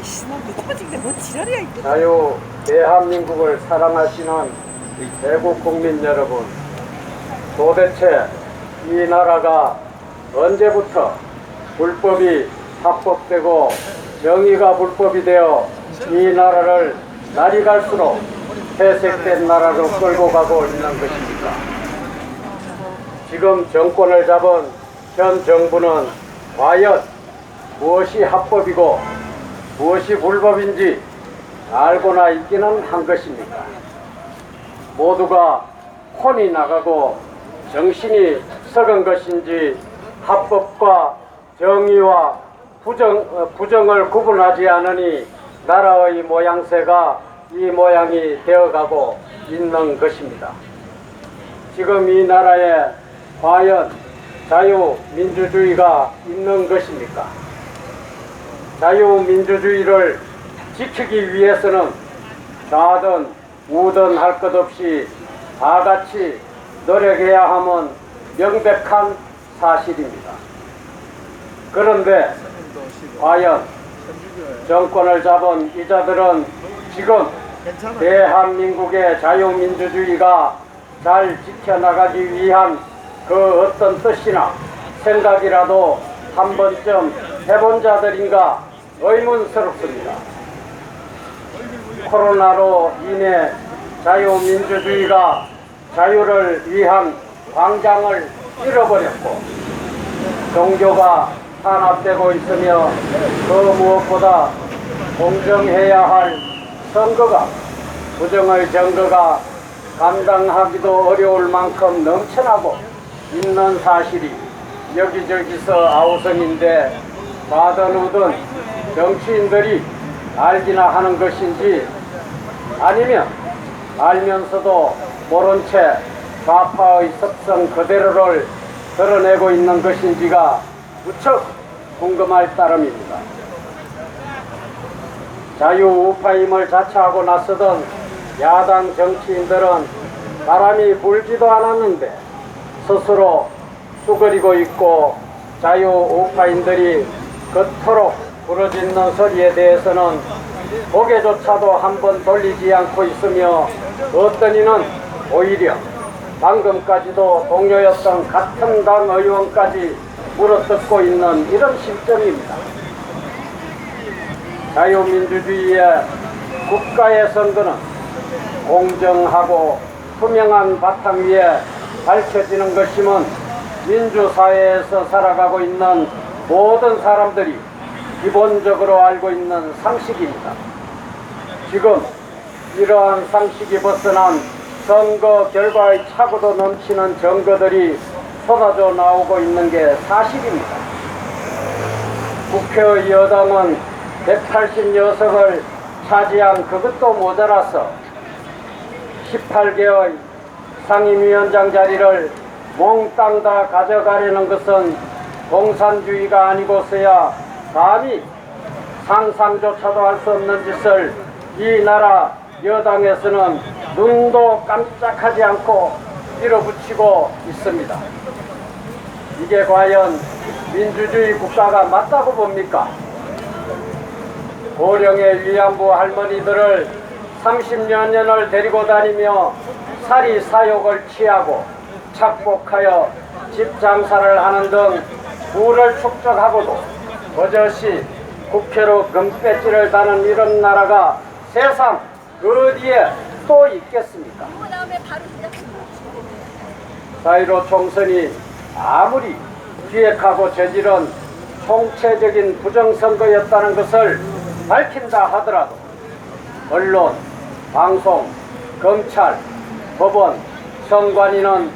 아이씨 나 미쳐지겠네 뭐 지랄이야 이거 자유 대한민국을 사랑하시는 대국 국민 여러분, 도대체 이 나라가 언제부터 불법이 합법되고 정의가 불법이 되어 이 나라를 날이 갈수록 퇴색된 나라로 끌고 가고 있는 것입니까? 지금 정권을 잡은 현 정부는 과연 무엇이 합법이고 무엇이 불법인지 알고나 있기는 한 것입니까? 모두가 혼이 나가고 정신이 썩은 것인지 합법과 정의와 부정, 어, 부정을 구분하지 않으니 나라의 모양새가 이 모양이 되어가고 있는 것입니다. 지금 이 나라에 과연 자유민주주의가 있는 것입니까? 자유민주주의를 지키기 위해서는 좌든 우든 할 것 없이 다 같이 노력해야 함은 명백한 사실입니다. 그런데 과연 정권을 잡은 이자들은 지금 대한민국의 자유민주주의가 잘 지켜나가기 위한 그 어떤 뜻이나 생각이라도 한 번쯤 해본 자들인가 의문스럽습니다. 코로나로 인해 자유민주주의가 자유를 위한 광장을 잃어버렸고 종교가 탄압되고 있으며 그 무엇보다 공정해야 할 선거가 부정의 정거가 감당하기도 어려울 만큼 넘쳐나고 있는 사실이 여기저기서 아우성인데 가든 우든 정치인들이 알기나 하는 것인지 아니면 알면서도 모른 채 좌파의 습성 그대로를 드러내고 있는 것인지가 무척 궁금할 따름입니다. 자유우파임을 자처하고 나서던 야당 정치인들은 바람이 불지도 않았는데 스스로 수그리고 있고 자유우파인들이 그토록 부러짓는 소리에 대해서는 고개조차도 한 번 돌리지 않고 있으며 어떤 이는 오히려 방금까지도 동료였던 같은 당 의원까지 물어뜯고 있는 이런 실정입니다. 자유민주주의의 국가의 선거는 공정하고 투명한 바탕 위에 밝혀지는 것이면 민주사회에서 살아가고 있는 모든 사람들이 기본적으로 알고 있는 상식입니다. 지금 이러한 상식이 벗어난 선거 결과의 차고도 넘치는 증거들이 쏟아져 나오고 있는 게 사실입니다. 국회의 여당은 180여석을 차지한 그것도 모자라서 18개의 상임위원장 자리를 몽땅 다 가져가려는 것은 공산주의가 아니고서야 감히 상상조차도 할 수 없는 짓을 이 나라 여당에서는 눈도 깜짝하지 않고 밀어붙이고 있습니다. 이게 과연 민주주의 국가가 맞다고 봅니까? 고령의 위안부 할머니들을 30여 년을 데리고 다니며 살이 사욕을 취하고 착복하여 집 장사를 하는 등 부를 축적하고도 버젓이 국회로 금배지를 다는 이런 나라가 세상 어디에 또 있겠습니까? 사이로 총선이 아무리 기획하고 저지른 총체적인 부정선거였다는 것을 밝힌다 하더라도 언론, 방송, 검찰, 법원, 선관위는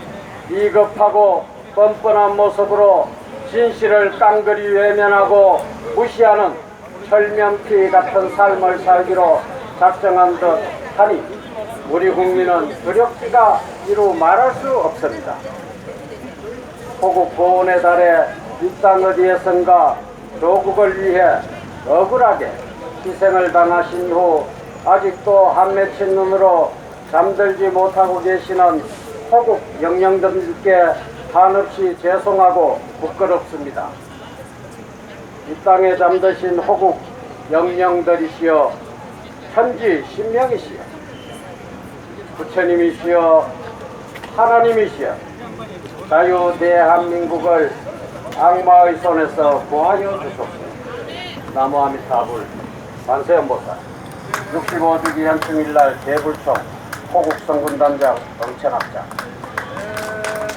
비겁하고 뻔뻔한 모습으로 진실을 깡그리 외면하고 무시하는 철면피 같은 삶을 살기로 작정한 듯 하니 우리 국민은 두렵기가 이루 말할 수 없습니다. 호국 보훈의 달에 이 땅 어디에선가 조국을 위해 억울하게 희생을 당하신 후 아직도 한 맺힌 눈으로 잠들지 못하고 계시는 호국 영령들께 한없이 죄송하고 부끄럽습니다. 이 땅에 잠드신 호국 영령들이시여 천지 신명이시여 부처님이시여 하나님이시여 자유 대한민국을 악마의 손에서 구하여 주소서 나무 아미타불 만세연보살 65주기 현충일날 대불총 호국성군단장 정천학장